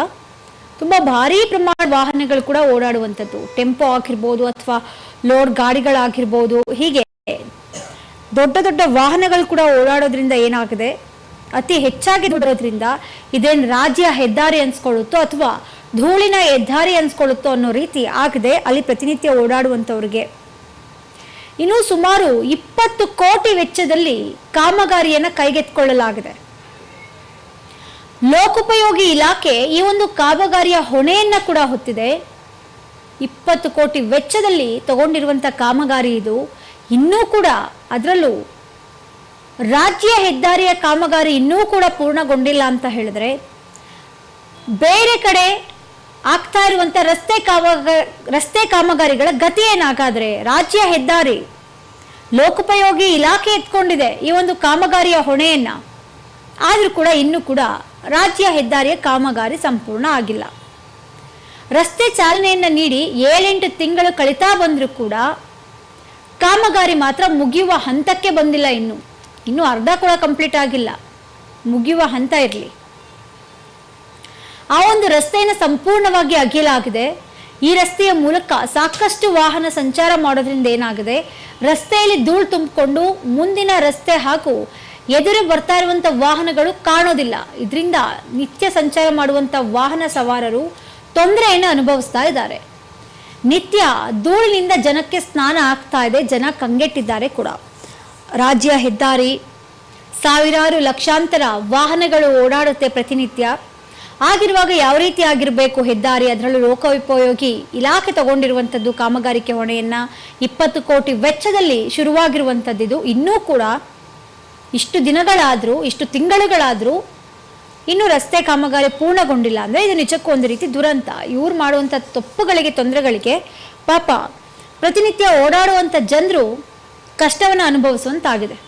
ತುಂಬ ಭಾರಿ ಪ್ರಮಾಣ ವಾಹನಗಳು ಕೂಡ ಓಡಾಡುವಂಥದ್ದು. ಟೆಂಪೋ ಆಗಿರ್ಬೋದು ಅಥವಾ ಲೋಡ್ ಗಾಡಿಗಳಾಗಿರ್ಬೋದು. ಹೀಗೆ ದೊಡ್ಡ ದೊಡ್ಡ ವಾಹನಗಳು ಕೂಡ ಓಡಾಡೋದ್ರಿಂದ ಏನಾಗಿದೆ? ಅತಿ ಹೆಚ್ಚಾಗಿ ದುಡೋದ್ರಿಂದ ಇದೇನು ರಾಜ್ಯ ಹೆದ್ದಾರಿ ಅನ್ಸ್ಕೊಳ್ಳುತ್ತೋ ಅಥವಾ ಧೂಳಿನ ಹೆದ್ದಾರಿ ಅನ್ಸ್ಕೊಳ್ಳುತ್ತೋ ಅನ್ನೋ ರೀತಿ ಆಗದೆ ಅಲ್ಲಿ ಪ್ರತಿನಿತ್ಯ ಓಡಾಡುವಂಥವ್ರಿಗೆ. ಇನ್ನು ಸುಮಾರು ಇಪ್ಪತ್ತು ಕೋಟಿ ವೆಚ್ಚದಲ್ಲಿ ಕಾಮಗಾರಿಯನ್ನು ಕೈಗೆತ್ತಿಕೊಳ್ಳಲಾಗಿದೆ. ಲೋಕೋಪಯೋಗಿ ಇಲಾಖೆ ಈ ಒಂದು ಕಾಮಗಾರಿಯ ಹೊಣೆಯನ್ನ ಕೂಡ ಹೊತ್ತಿದೆ. ಇಪ್ಪತ್ತು ಕೋಟಿ ವೆಚ್ಚದಲ್ಲಿ ತಗೊಂಡಿರುವಂಥ ಕಾಮಗಾರಿ ಇದು. ಇನ್ನೂ ಕೂಡ ಅದರಲ್ಲೂ ರಾಜ್ಯ ಹೆದ್ದಾರಿಯ ಕಾಮಗಾರಿ ಇನ್ನೂ ಕೂಡ ಪೂರ್ಣಗೊಂಡಿಲ್ಲ ಅಂತ ಹೇಳಿದ್ರೆ, ಬೇರೆ ಕಡೆ ಆಗ್ತಾ ಇರುವಂಥ ರಸ್ತೆ ಕಾಮಗ, ರಸ್ತೆ ಕಾಮಗಾರಿಗಳ ಗತಿ ಏನಾಗಾದ್ರೆ ರಾಜ್ಯ ಹೆದ್ದಾರಿ ಲೋಕೋಪಯೋಗಿ ಇಲಾಖೆ ಎತ್ಕೊಂಡಿದೆ ಈ ಒಂದು ಕಾಮಗಾರಿಯ ಹೊಣೆಯನ್ನು. ಆದರೂ ಕೂಡ ಇನ್ನೂ ಕೂಡ ರಾಜ್ಯ ಹೆದ್ದಾರಿಯ ಕಾಮಗಾರಿ ಸಂಪೂರ್ಣ ಆಗಿಲ್ಲ. ರಸ್ತೆ ಚಾಲನೆಯನ್ನು ನೀಡಿ ಏಳೆಂಟು ತಿಂಗಳು ಕಳೀತಾ ಬಂದರೂ ಕೂಡ ಕಾಮಗಾರಿ ಮಾತ್ರ ಮುಗಿಯುವ ಹಂತಕ್ಕೆ ಬಂದಿಲ್ಲ ಇನ್ನು. ಇನ್ನೂ ಅರ್ಧ ಕೂಡ ಕಂಪ್ಲೀಟ್ ಆಗಿಲ್ಲ. ಮುಗಿಯುವ ಹಂತ ಇರಲಿ. ಆ ಒಂದು ರಸ್ತೆಯನ್ನು ಸಂಪೂರ್ಣವಾಗಿ ಅಗಿಲಾಗಿದೆ ಈ ರಸ್ತೆಯ ಮೂಲಕ ಸಾಕಷ್ಟು ವಾಹನ ಸಂಚಾರ ಮಾಡೋದ್ರಿಂದ ಏನಾಗಿದೆ? ರಸ್ತೆಯಲ್ಲಿ ಧೂಳು ತುಂಬಿಕೊಂಡು ಮುಂದಿನ ರಸ್ತೆ ಹಾಗೂ ಎದುರು ಬರ್ತಾ ಇರುವಂಥ ವಾಹನಗಳು ಕಾಣೋದಿಲ್ಲ. ಇದರಿಂದ ನಿತ್ಯ ಸಂಚಾರ ಮಾಡುವಂಥ ವಾಹನ ಸವಾರರು ತೊಂದರೆಯನ್ನು ಅನುಭವಿಸ್ತಾ ಇದ್ದಾರೆ. ನಿತ್ಯ ಧೂಳಿನಿಂದ ಜನಕ್ಕೆ ಸ್ನಾನ ಆಗ್ತಾ ಇದೆ, ಜನ ಕಂಗೆಟ್ಟಿದ್ದಾರೆ ಕೂಡ. ರಾಜ್ಯ ಹೆದ್ದಾರಿ, ಸಾವಿರಾರು ಲಕ್ಷಾಂತರ ವಾಹನಗಳು ಓಡಾಡುತ್ತೆ ಪ್ರತಿನಿತ್ಯ. ಆಗಿರುವಾಗ ಯಾವ ರೀತಿ ಆಗಿರಬೇಕು ಹೆದ್ದಾರಿ? ಅದರಲ್ಲೂ ಲೋಕೋಪಯೋಗಿ ಇಲಾಖೆ ತಗೊಂಡಿರುವಂಥದ್ದು ಕಾಮಗಾರಿಕೆ ಹೊಣೆಯನ್ನು ಇಪ್ಪತ್ತು ಕೋಟಿ ವೆಚ್ಚದಲ್ಲಿ ಶುರುವಾಗಿರುವಂಥದ್ದು ಇನ್ನೂ ಕೂಡ ಇಷ್ಟು ದಿನಗಳಾದರೂ, ಇಷ್ಟು ತಿಂಗಳುಗಳಾದರೂ ಇನ್ನೂ ರಸ್ತೆ ಕಾಮಗಾರಿ ಪೂರ್ಣಗೊಂಡಿಲ್ಲ ಅಂದರೆ ಇದು ನಿಜಕ್ಕೂ ಒಂದು ರೀತಿ ದುರಂತ. ಇವ್ರು ಮಾಡುವಂಥ ತಪ್ಪುಗಳಿಗೆ, ತೊಂದರೆಗಳಿಗೆ ಪಾಪ ಪ್ರತಿನಿತ್ಯ ಓಡಾಡುವಂಥ ಜನರು ಕಷ್ಟವನ್ನು ಅನುಭವಿಸುವಂತಾಗಿದೆ.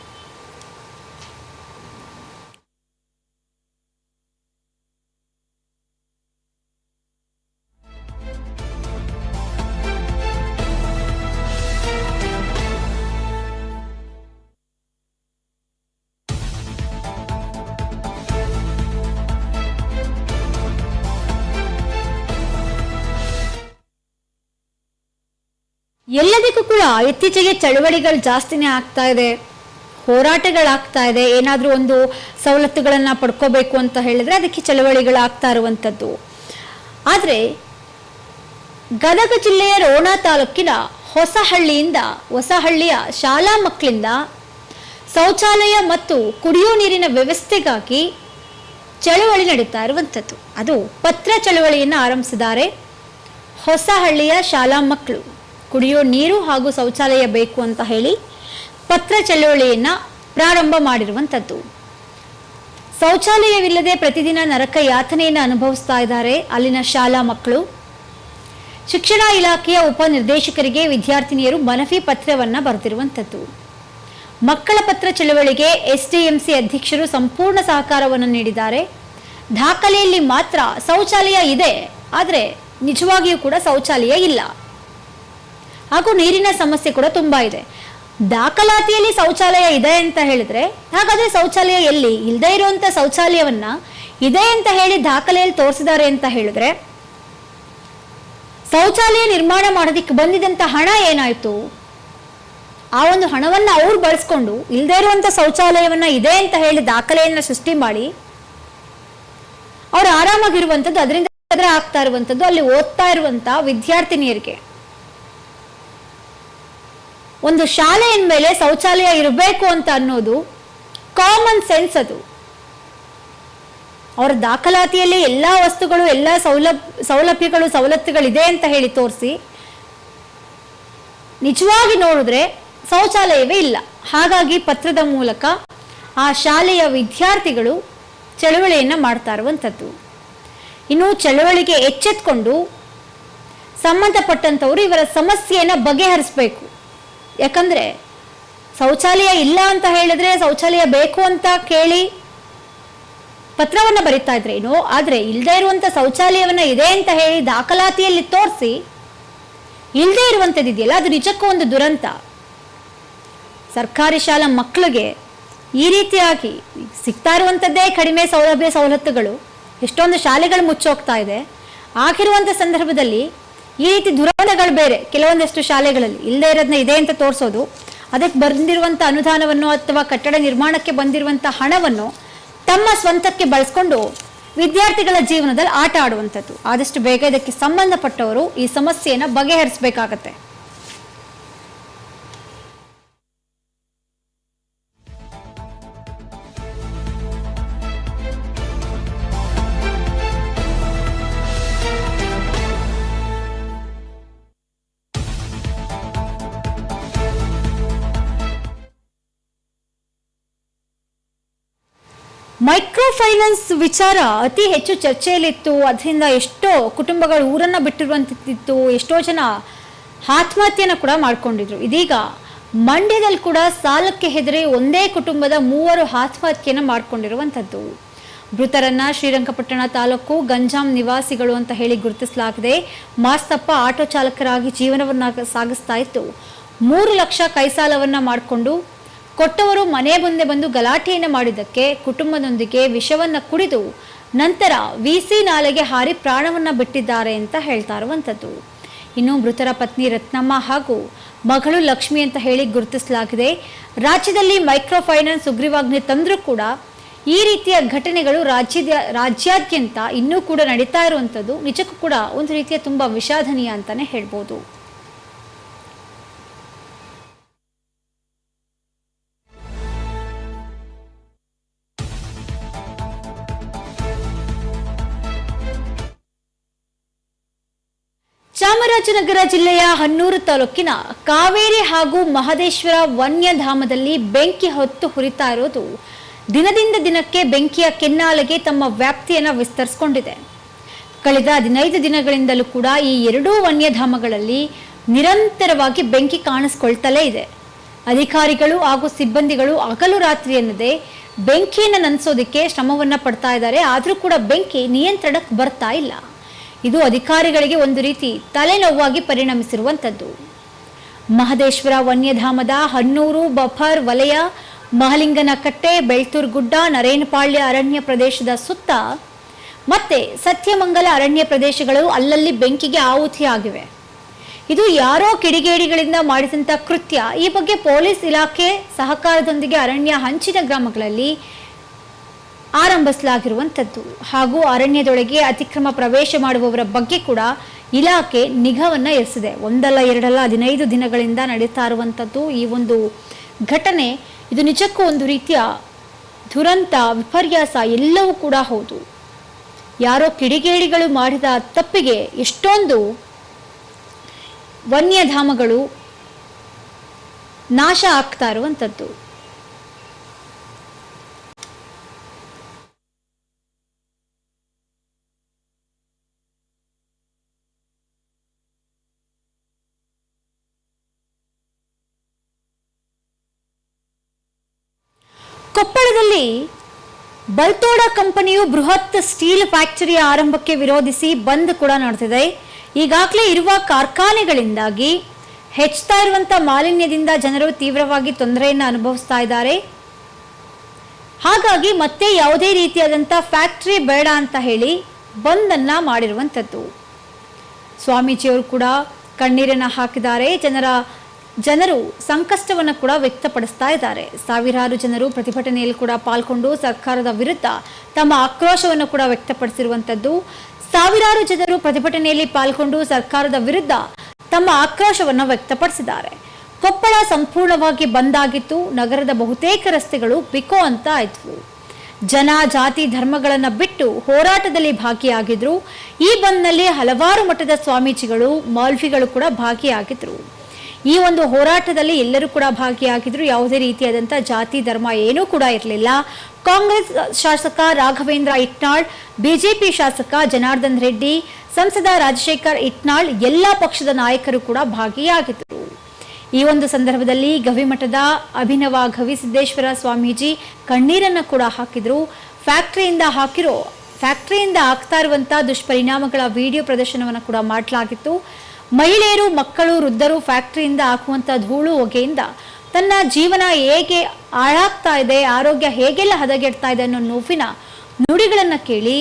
ಎಲ್ಲದಕ್ಕೂ ಕೂಡ ಇತ್ತೀಚೆಗೆ ಚಳವಳಿಗಳು ಜಾಸ್ತಿನೇ ಆಗ್ತಾ ಇದೆ. ಹೋರಾಟಗಳಾಗ್ತಾ ಇದೆ. ಏನಾದರೂ ಒಂದು ಸವಲತ್ತುಗಳನ್ನು ಪಡ್ಕೋಬೇಕು ಅಂತ ಹೇಳಿದ್ರೆ ಅದಕ್ಕೆ ಚಳವಳಿಗಳಾಗ್ತಾ ಇರುವಂಥದ್ದು ಆದರೆ ಗದಗ ಜಿಲ್ಲೆಯ ರೋಣ ತಾಲೂಕಿನ ಹೊಸಹಳ್ಳಿಯಿಂದ, ಹೊಸಹಳ್ಳಿಯ ಶಾಲಾ ಮಕ್ಕಳಿಂದ ಶೌಚಾಲಯ ಮತ್ತು ಕುಡಿಯೋ ನೀರಿನ ವ್ಯವಸ್ಥೆಗಾಗಿ ಚಳವಳಿ ನಡೀತಾ ಇರುವಂಥದ್ದು ಅದು ಪತ್ರ ಚಳವಳಿಯನ್ನು ಆರಂಭಿಸಿದ್ದಾರೆ ಹೊಸಹಳ್ಳಿಯ ಶಾಲಾ ಮಕ್ಕಳು. ಕುಡಿಯೋ ನೀರು ಹಾಗೂ ಶೌಚಾಲಯ ಬೇಕು ಅಂತ ಹೇಳಿ ಪತ್ರ ಚಳವಳಿಯನ್ನು ಪ್ರಾರಂಭ ಮಾಡಿರುವಂಥದ್ದು ಶೌಚಾಲಯವಿಲ್ಲದೆ ಪ್ರತಿದಿನ ನರಕ ಯಾತನೆಯನ್ನು ಅನುಭವಿಸ್ತಾ ಇದ್ದಾರೆ ಅಲ್ಲಿನ ಶಾಲಾ ಮಕ್ಕಳು. ಶಿಕ್ಷಣ ಇಲಾಖೆಯ ಉಪನಿರ್ದೇಶಕರಿಗೆ ವಿದ್ಯಾರ್ಥಿನಿಯರು ಮನವಿ ಪತ್ರವನ್ನು ಬರೆದಿರುವಂಥದ್ದು ಮಕ್ಕಳ ಪತ್ರ ಚಳವಳಿಗೆ ಎಸ್ಡಿಎಂಸಿ ಅಧ್ಯಕ್ಷರು ಸಂಪೂರ್ಣ ಸಹಕಾರವನ್ನು ನೀಡಿದ್ದಾರೆ. ದಾಖಲೆಯಲ್ಲಿ ಮಾತ್ರ ಶೌಚಾಲಯ ಇದೆ, ಆದರೆ ನಿಜವಾಗಿಯೂ ಕೂಡ ಶೌಚಾಲಯ ಇಲ್ಲ. ಹಾಗೂ ನೀರಿನ ಸಮಸ್ಯೆ ಕೂಡ ತುಂಬಾ ಇದೆ. ದಾಖಲಾತಿಯಲ್ಲಿ ಶೌಚಾಲಯ ಇದೆ ಅಂತ ಹೇಳಿದ್ರೆ, ಹಾಗಾದ್ರೆ ಶೌಚಾಲಯ ಎಲ್ಲಿ? ಇಲ್ಲದೆ ಇರುವಂತ ಶೌಚಾಲಯವನ್ನ ಇದೆ ಅಂತ ಹೇಳಿ ದಾಖಲೆಯಲ್ಲಿ ತೋರಿಸಿದ್ದಾರೆ ಅಂತ ಹೇಳಿದ್ರೆ, ಶೌಚಾಲಯ ನಿರ್ಮಾಣ ಮಾಡೋದಕ್ಕೆ ಬಂದಿದಂತ ಹಣ ಏನಾಯ್ತು? ಆ ಒಂದು ಹಣವನ್ನ ಅವ್ರು ಬಳಸ್ಕೊಂಡು ಇಲ್ಲದೆ ಇರುವಂತ ಶೌಚಾಲಯವನ್ನ ಇದೆ ಅಂತ ಹೇಳಿ ದಾಖಲೆಯನ್ನ ಸೃಷ್ಟಿ ಮಾಡಿ, ಅವ್ರು ಆರಾಮಾಗಿರುವಂಥದ್ದು ಅದರಿಂದ ಆಗ್ತಾ ಇರುವಂಥದ್ದು ಅಲ್ಲಿ ಓದ್ತಾ ಇರುವಂತ ವಿದ್ಯಾರ್ಥಿನಿಯರಿಗೆ. ಒಂದು ಶಾಲೆಯ ಮೇಲೆ ಶೌಚಾಲಯ ಇರಬೇಕು ಅಂತ ಅನ್ನೋದು ಕಾಮನ್ ಸೆನ್ಸ್ ಅದು. ಅವರ ದಾಖಲಾತಿಯಲ್ಲಿ ಎಲ್ಲ ವಸ್ತುಗಳು, ಎಲ್ಲ ಸೌಲಭ್ಯ ಸೌಲಭ್ಯಗಳು, ಸವಲತ್ತುಗಳಿದೆ ಅಂತ ಹೇಳಿ ತೋರಿಸಿ, ನಿಜವಾಗಿ ನೋಡಿದ್ರೆ ಶೌಚಾಲಯವೇ ಇಲ್ಲ. ಹಾಗಾಗಿ ಪತ್ರದ ಮೂಲಕ ಆ ಶಾಲೆಯ ವಿದ್ಯಾರ್ಥಿಗಳು ಚಳುವಳಿಯನ್ನು ಮಾಡ್ತಾ ಇರುವಂಥದ್ದು. ಇನ್ನು ಚಳವಳಿಗೆ ಎಚ್ಚೆತ್ಕೊಂಡು ಸಂಬಂಧಪಟ್ಟಂಥವರು ಇವರ ಸಮಸ್ಯೆಯನ್ನು ಬಗೆಹರಿಸಬೇಕು. ಯಾಕಂದರೆ ಶೌಚಾಲಯ ಇಲ್ಲ ಅಂತ ಹೇಳಿದ್ರೆ ಶೌಚಾಲಯ ಬೇಕು ಅಂತ ಕೇಳಿ ಪತ್ರವನ್ನು ಬರಿತಾ ಇದ್ರೇನು, ಆದರೆ ಇಲ್ಲದೆ ಇರುವಂಥ ಶೌಚಾಲಯವನ್ನು ಇದೆ ಅಂತ ಹೇಳಿ ದಾಖಲಾತಿಯಲ್ಲಿ ತೋರಿಸಿ ಇಲ್ಲದೆ ಇರುವಂಥದ್ದು ಇದೆಯಲ್ಲ, ಅದು ನಿಜಕ್ಕೂ ಒಂದು ದುರಂತ. ಸರ್ಕಾರಿ ಶಾಲಾ ಮಕ್ಕಳಿಗೆ ಈ ರೀತಿಯಾಗಿ ಸಿಗ್ತಾ ಇರುವಂಥದ್ದೇ ಕಡಿಮೆ ಸೌಲಭ್ಯ ಸವಲತ್ತುಗಳು. ಎಷ್ಟೊಂದು ಶಾಲೆಗಳು ಮುಚ್ಚೋಗ್ತಾ ಇದೆ. ಆಗಿರುವಂಥ ಸಂದರ್ಭದಲ್ಲಿ ಈ ರೀತಿ ದುರಂತಗಳು ಬೇರೆ. ಕೆಲವೊಂದಷ್ಟು ಶಾಲೆಗಳಲ್ಲಿ. ಇಲ್ಲದೆ ಇರೋದನ್ನ ಇದೆ ಅಂತ ತೋರಿಸೋದು. ಅದಕ್ಕೆ ಬಂದಿರುವಂಥ ಅನುದಾನವನ್ನು ಅಥವಾ ಕಟ್ಟಡ ನಿರ್ಮಾಣಕ್ಕೆ ಬಂದಿರುವಂಥ ಹಣವನ್ನು ತಮ್ಮ ಸ್ವಂತಕ್ಕೆ ಬಳಸ್ಕೊಂಡು ವಿದ್ಯಾರ್ಥಿಗಳ ಜೀವನದಲ್ಲಿ ಆಟ ಆಡುವಂಥದ್ದು. ಆದಷ್ಟು ಬೇಗ ಇದಕ್ಕೆ ಸಂಬಂಧಪಟ್ಟವರು ಈ ಸಮಸ್ಯೆಯನ್ನು ಬಗೆಹರಿಸಬೇಕಾಗತ್ತೆ. ಮೈಕ್ರೋ ಫೈನಾನ್ಸ್ ವಿಚಾರ ಅತಿ ಹೆಚ್ಚು ಚರ್ಚೆಯಲ್ಲಿತ್ತು. ಅದರಿಂದ ಎಷ್ಟೋ ಕುಟುಂಬಗಳು ಊರನ್ನ ಬಿಟ್ಟಿರುವಂತಿತ್ತು. ಎಷ್ಟೋ ಜನ ಆತ್ಮಹತ್ಯೆಯನ್ನು ಕೂಡ ಮಾಡಿಕೊಂಡಿದ್ರು. ಇದೀಗ ಮಂಡ್ಯದಲ್ಲಿ ಕೂಡ ಸಾಲಕ್ಕೆ ಹೆದರಿ ಒಂದೇ ಕುಟುಂಬದ ಮೂವರು ಆತ್ಮಹತ್ಯೆಯನ್ನು ಮಾಡಿಕೊಂಡಿರುವಂಥದ್ದು ಮೃತರನ್ನ ಶ್ರೀರಂಗಪಟ್ಟಣ ತಾಲೂಕು ಗಂಜಾಂ ನಿವಾಸಿಗಳು ಅಂತ ಹೇಳಿ ಗುರುತಿಸಲಾಗಿದೆ. ಮಾಸ್ತಪ್ಪ ಆಟೋ ಚಾಲಕರಾಗಿ ಜೀವನವನ್ನ ಸಾಗಿಸ್ತಾ ಇತ್ತು. ಮೂರು ಲಕ್ಷ ಕೈಸಾಲವನ್ನ ಮಾಡಿಕೊಂಡು ಕೊಟ್ಟವರು ಮನೆ ಮುಂದೆ ಬಂದು ಗಲಾಟೆಯನ್ನು ಮಾಡಿದ್ದಕ್ಕೆ ಕುಟುಂಬದೊಂದಿಗೆ ವಿಷವನ್ನ ಕುಡಿದು ನಂತರ ವಿಸಿ ನಾಲೆಗೆ ಹಾರಿ ಪ್ರಾಣವನ್ನ ಬಿಟ್ಟಿದ್ದಾರೆ ಅಂತ ಹೇಳ್ತಾ ಇರುವಂಥದ್ದು. ಇನ್ನು ಮೃತರ ಪತ್ನಿ ರತ್ನಮ್ಮ ಹಾಗೂ ಮಗಳು ಲಕ್ಷ್ಮಿ ಅಂತ ಹೇಳಿ ಗುರುತಿಸಲಾಗಿದೆ. ರಾಜ್ಯದಲ್ಲಿ ಮೈಕ್ರೋ ಫೈನಾನ್ಸ್ ಸುಗ್ರೀವಾಜ್ಞೆ ತಂದರೂ ಕೂಡ ಈ ರೀತಿಯ ಘಟನೆಗಳು ರಾಜ್ಯದ, ರಾಜ್ಯಾದ್ಯಂತ ಇನ್ನೂ ಕೂಡ ನಡೀತಾ ಇರುವಂಥದ್ದು. ನಿಜಕ್ಕೂ ಕೂಡ ಒಂದು ರೀತಿಯ ತುಂಬ ವಿಷಾದನೀಯ ಅಂತಲೇ ಹೇಳ್ಬೋದು. ಚಾಮರಾಜನಗರ ಜಿಲ್ಲೆಯ ಹನ್ನೂರು ತಾಲೂಕಿನ ಕಾವೇರಿ ಹಾಗೂ ಮಹದೇಶ್ವರ ವನ್ಯಧಾಮದಲ್ಲಿ ಬೆಂಕಿ ಹೊತ್ತು ಹುರಿತಾ ಇರೋದು ದಿನದಿಂದ ದಿನಕ್ಕೆ ಬೆಂಕಿಯ ಕೆನ್ನಾಲೆಗೆ ತಮ್ಮ ವ್ಯಾಪ್ತಿಯನ್ನು ವಿಸ್ತರಿಸಿಕೊಂಡಿದೆ. ಕಳೆದ ಹದಿನೈದು ದಿನಗಳಿಂದಲೂ ಕೂಡ ಈ ಎರಡೂ ವನ್ಯಧಾಮಗಳಲ್ಲಿ ನಿರಂತರವಾಗಿ ಬೆಂಕಿ ಕಾಣಿಸ್ಕೊಳ್ತಲೇ ಇದೆ. ಅಧಿಕಾರಿಗಳು ಹಾಗೂ ಸಿಬ್ಬಂದಿಗಳು ಹಗಲು ರಾತ್ರಿ ಎನ್ನದೆ ಬೆಂಕಿಯನ್ನು ನನ್ಸೋದಕ್ಕೆ ಶ್ರಮವನ್ನು ಪಡ್ತಾ ಇದ್ದಾರೆ. ಆದರೂ ಕೂಡ ಬೆಂಕಿ ನಿಯಂತ್ರಣಕ್ಕೆ ಬರ್ತಾ ಇಲ್ಲ. ಇದು ಅಧಿಕಾರಿಗಳಿಗೆ ಒಂದು ರೀತಿ ತಲೆನೋವಾಗಿ ಪರಿಣಮಿಸಿರುವಂಥದ್ದು. ಮಹದೇಶ್ವರ ವನ್ಯಧಾಮದ ಹನ್ನೂರು ಬಫರ್ ವಲಯ, ಮಹಲಿಂಗನಕಟ್ಟೆ ಬೆಳ್ತೂರು ಗುಡ್ಡ ನರೇನಪಾಳ್ಯ ಅರಣ್ಯ ಪ್ರದೇಶದ ಸುತ್ತ ಮತ್ತೆ ಸತ್ಯಮಂಗಲ ಅರಣ್ಯ ಪ್ರದೇಶಗಳು ಅಲ್ಲಲ್ಲಿ ಬೆಂಕಿಗೆ ಆಹುತಿಯಾಗಿವೆ. ಇದು ಯಾರೋ ಕಿಡಿಗೇಡಿಗಳಿಂದ ಮಾಡಿದಂಥ ಕೃತ್ಯ. ಈ ಬಗ್ಗೆ ಪೊಲೀಸ್ ಇಲಾಖೆ ಸಹಕಾರದೊಂದಿಗೆ ಅರಣ್ಯ ಹಂಚಿನ ಗ್ರಾಮಗಳಲ್ಲಿ ಆರಂಭಿಸಲಾಗಿರುವಂಥದ್ದು. ಹಾಗೂ ಅರಣ್ಯದೊಳಗೆ ಅತಿಕ್ರಮ ಪ್ರವೇಶ ಮಾಡುವವರ ಬಗ್ಗೆ ಕೂಡ ಇಲಾಖೆ ನಿಗಾವನ್ನ ಇರಿಸಿದೆ ಒಂದಲ್ಲ, ಎರಡಲ್ಲ, ಹದಿನೈದು ದಿನಗಳಿಂದ ನಡೀತಾ ಇರುವಂಥದ್ದು ಈ ಒಂದು ಘಟನೆ. ಇದು ನಿಜಕ್ಕೂ ಒಂದು ರೀತಿಯ ದುರಂತ, ವಿಪರ್ಯಾಸ ಎಲ್ಲವೂ ಕೂಡ ಹೌದು. ಯಾರೋ ಕಿಡಿಗೇಡಿಗಳು ಮಾಡಿದ ತಪ್ಪಿಗೆ ಎಷ್ಟೊಂದು ವನ್ಯಧಾಮಗಳು ನಾಶ ಆಗ್ತಾ ಇರುವಂಥದ್ದು. ಬಲ್ತೋಡ ಕಂಪನಿಯು ಬೃಹತ್ ಸ್ಟೀಲ್ ಫ್ಯಾಕ್ಟರಿಯ ಆರಂಭಕ್ಕೆ ವಿರೋಧಿಸಿ ಬಂದ್ ಕೂಡ ನಡೆದಿದೆ. ಈಗಾಗಲೇ ಇರುವ ಕಾರ್ಖಾನೆಗಳಿಂದಾಗಿ ಹೆಚ್ಚುತ್ತಾ ಇರುವಂಥ ಮಾಲಿನ್ಯದಿಂದ ಜನರು ತೀವ್ರವಾಗಿ ತೊಂದರೆಯನ್ನು ಅನುಭವಿಸ್ತಾ ಇದ್ದಾರೆ. ಹಾಗಾಗಿ ಮತ್ತೆ ಯಾವುದೇ ರೀತಿಯಾದಂಥ ಫ್ಯಾಕ್ಟರಿ ಬೇಡ ಅಂತ ಹೇಳಿ ಬಂದನ್ನ ಮಾಡಿರುವಂಥದ್ದು ಸ್ವಾಮೀಜಿಯವರು ಕೂಡ ಕಣ್ಣೀರನ್ನು ಹಾಕಿದ್ದಾರೆ. ಜನರ ಜನರು ಸಂಕಷ್ಟವನ್ನು ಕೂಡ ವ್ಯಕ್ತಪಡಿಸ್ತಾ ಇದ್ದಾರೆ. ಸಾವಿರಾರು ಜನರು ಪ್ರತಿಭಟನೆಯಲ್ಲಿ ಕೂಡ ಪಾಲ್ಗೊಂಡು ಸರ್ಕಾರದ ವಿರುದ್ಧ ತಮ್ಮ ಆಕ್ರೋಶವನ್ನು ಕೂಡ ವ್ಯಕ್ತಪಡಿಸಿರುವಂಥದ್ದು. ಸಾವಿರಾರು ಜನರು ಪ್ರತಿಭಟನೆಯಲ್ಲಿ ಪಾಲ್ಗೊಂಡು ಸರ್ಕಾರದ ವಿರುದ್ಧ ತಮ್ಮ ಆಕ್ರೋಶವನ್ನು ವ್ಯಕ್ತಪಡಿಸಿದ್ದಾರೆ. ಕೊಪ್ಪಳ ಸಂಪೂರ್ಣವಾಗಿ ಬಂದ್ ಆಗಿತ್ತು. ನಗರದ ಬಹುತೇಕ ರಸ್ತೆಗಳು ಬಿಕೋ ಅಂತ ಆಯ್ತು ಜನ, ಜಾತಿ, ಧರ್ಮಗಳನ್ನು ಬಿಟ್ಟು ಹೋರಾಟದಲ್ಲಿ ಭಾಗಿಯಾಗಿದ್ರು. ಈ ಬಂದ್ನಲ್ಲಿ ಹಲವಾರು ಮಠದ ಸ್ವಾಮೀಜಿಗಳು ಮಾಲ್ಫಿಗಳು ಕೂಡ ಭಾಗಿಯಾಗಿದ್ರು. ಈ ಒಂದು ಹೋರಾಟದಲ್ಲಿ ಎಲ್ಲರೂ ಕೂಡ ಭಾಗಿಯಾಗಿದ್ರು. ಯಾವುದೇ ರೀತಿಯಾದಂಥ ಜಾತಿ, ಧರ್ಮ ಏನೂ ಕೂಡ ಇರಲಿಲ್ಲ. ಕಾಂಗ್ರೆಸ್ ಶಾಸಕ ರಾಘವೇಂದ್ರ ಇಟ್ನಾಳ್, ಬಿಜೆಪಿ ಶಾಸಕ ಜನಾರ್ದನ್ ರೆಡ್ಡಿ, ಸಂಸದ ರಾಜಶೇಖರ್ ಇಟ್ನಾಳ್, ಎಲ್ಲ ಪಕ್ಷದ ನಾಯಕರು ಕೂಡ ಭಾಗಿಯಾಗಿದ್ದರು ಈ ಒಂದು ಸಂದರ್ಭದಲ್ಲಿ ಗವಿಮಠದ ಅಭಿನವ ಗವಿಸಿದ್ದೇಶ್ವರ ಸ್ವಾಮೀಜಿ ಕಣ್ಣೀರನ್ನು ಕೂಡ ಹಾಕಿದ್ರು. ಫ್ಯಾಕ್ಟರಿಯಿಂದ ಹಾಕಿರೋ, ಫ್ಯಾಕ್ಟರಿಯಿಂದ ಆಗ್ತಾ ಇರುವಂಥ ದುಷ್ಪರಿಣಾಮಗಳ ವಿಡಿಯೋ ಪ್ರದರ್ಶನವನ್ನು ಕೂಡ ಮಾಡಲಾಗಿತ್ತು. ಮಹಿಳೆಯರು, ಮಕ್ಕಳು, ವೃದ್ಧರು ಫ್ಯಾಕ್ಟ್ರಿಯಿಂದ ಹಾಕುವಂಥ ಧೂಳು ಹೊಗೆಯಿಂದ ತನ್ನ ಜೀವನ ಹೇಗೆ ಹಾಳಾಗ್ತಾ ಇದೆ, ಆರೋಗ್ಯ ಹೇಗೆಲ್ಲ ಹದಗೆಡ್ತಾ ಇದೆ ಅನ್ನೋ ನೋವಿನ ನುಡಿಗಳನ್ನು ಕೇಳಿ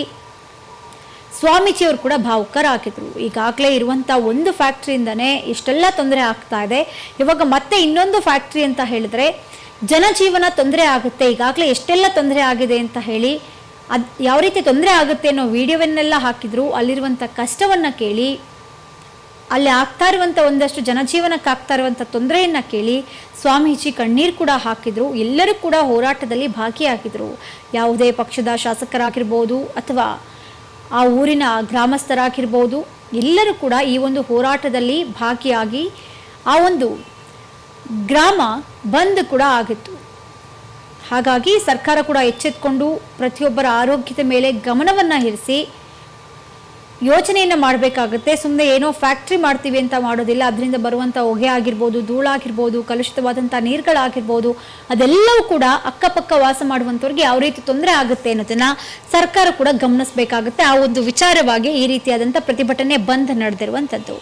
ಸ್ವಾಮೀಜಿಯವರು ಕೂಡ ಭಾವುಕರಾಗಿದ್ರು ಈಗಾಗಲೇ ಇರುವಂಥ ಒಂದು ಫ್ಯಾಕ್ಟ್ರಿಯಿಂದನೇ ಇಷ್ಟೆಲ್ಲ ತೊಂದರೆ ಆಗ್ತಾ ಇದೆ. ಇವಾಗ ಮತ್ತೆ ಇನ್ನೊಂದು ಫ್ಯಾಕ್ಟ್ರಿ ಅಂತ ಹೇಳಿದ್ರೆ ಜನಜೀವನ ತೊಂದರೆ ಆಗುತ್ತೆ. ಈಗಾಗಲೇ ಎಷ್ಟೆಲ್ಲ ತೊಂದರೆ ಆಗಿದೆ ಅಂತ ಹೇಳಿ ಅದು ಯಾವ ರೀತಿ ತೊಂದರೆ ಆಗುತ್ತೆ ಅನ್ನೋ ವಿಡಿಯೋವನ್ನೆಲ್ಲ ಹಾಕಿದ್ರು. ಅಲ್ಲಿರುವಂಥ ಕಷ್ಟವನ್ನು ಕೇಳಿ ಅಲ್ಲಿ ಆಗ್ತಾ ಇರುವಂಥ ಒಂದಷ್ಟು ಜನಜೀವನಕ್ಕೆ ಆಗ್ತಾ ಇರುವಂಥ ತೊಂದರೆಯನ್ನು ಕೇಳಿ ಸ್ವಾಮೀಜಿ ಕಣ್ಣೀರು ಕೂಡ ಹಾಕಿದ್ರು. ಎಲ್ಲರೂ ಕೂಡ ಹೋರಾಟದಲ್ಲಿ ಭಾಗಿಯಾಗಿದ್ರು. ಯಾವುದೇ ಪಕ್ಷದ ಶಾಸಕರಾಗಿರ್ಬೋದು ಅಥವಾ ಆ ಊರಿನ ಗ್ರಾಮಸ್ಥರಾಗಿರ್ಬೋದು, ಎಲ್ಲರೂ ಕೂಡ ಈ ಒಂದು ಹೋರಾಟದಲ್ಲಿ ಭಾಗಿಯಾಗಿ ಆ ಒಂದು ಗ್ರಾಮ ಬಂದ್ ಕೂಡ ಆಗಿತ್ತು. ಹಾಗಾಗಿ ಸರ್ಕಾರ ಕೂಡ ಎಚ್ಚೆತ್ಕೊಂಡು ಪ್ರತಿಯೊಬ್ಬರ ಆರೋಗ್ಯದ ಮೇಲೆ ಗಮನವನ್ನು ಇರಿಸಿ ಯೋಚನೆಯನ್ನು ಮಾಡಬೇಕಾಗುತ್ತೆ. ಸುಮ್ಮನೆ ಏನೋ ಫ್ಯಾಕ್ಟ್ರಿ ಮಾಡ್ತೀವಿ ಅಂತ ಮಾಡೋದಿಲ್ಲ. ಅದರಿಂದ ಬರುವಂಥ ಹೊಗೆ ಆಗಿರ್ಬೋದು, ಧೂಳಾಗಿರ್ಬೋದು ಕಲುಷಿತವಾದಂಥ ನೀರುಗಳಾಗಿರ್ಬೋದು, ಅದೆಲ್ಲವೂ ಕೂಡ ಅಕ್ಕಪಕ್ಕ ವಾಸ ಮಾಡುವಂಥವ್ರಿಗೆ ಯಾವ ರೀತಿ ತೊಂದರೆ ಆಗುತ್ತೆ ಅನ್ನೋದನ್ನ ಸರ್ಕಾರ ಕೂಡ ಗಮನಿಸಬೇಕಾಗುತ್ತೆ. ಆ ಒಂದು ವಿಚಾರವಾಗಿ ಈ ರೀತಿಯಾದಂಥ ಪ್ರತಿಭಟನೆ ಬಂದ್ ನಡೆದಿರುವಂಥದ್ದು.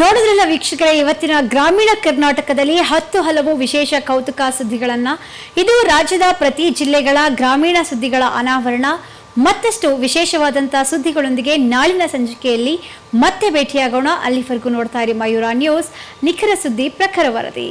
ನೋಡಿದ್ರಲ್ಲ ವೀಕ್ಷಕರೇ, ಇವತ್ತಿನ ಗ್ರಾಮೀಣ ಕರ್ನಾಟಕದಲ್ಲಿ ಹತ್ತು ಹಲವು ವಿಶೇಷ ಕೌತುಕ ಸುದ್ದಿಗಳನ್ನ. ಇದು ರಾಜ್ಯದ ಪ್ರತಿ ಜಿಲ್ಲೆಗಳ ಗ್ರಾಮೀಣ ಸುದ್ದಿಗಳ ಅನಾವರಣ. ಮತ್ತಷ್ಟು ವಿಶೇಷವಾದಂಥ ಸುದ್ದಿಗಳೊಂದಿಗೆ ನಾಳಿನ ಸಂಚಿಕೆಯಲ್ಲಿ ಮತ್ತೆ ಭೇಟಿಯಾಗೋಣ. ಅಲ್ಲಿವರೆಗೂ ನೋಡ್ತಾ ಇರಿ ಮಯೂರ ನ್ಯೂಸ್. ನಿಖರ ಸುದ್ದಿ ಪ್ರಖರ ವರದಿ.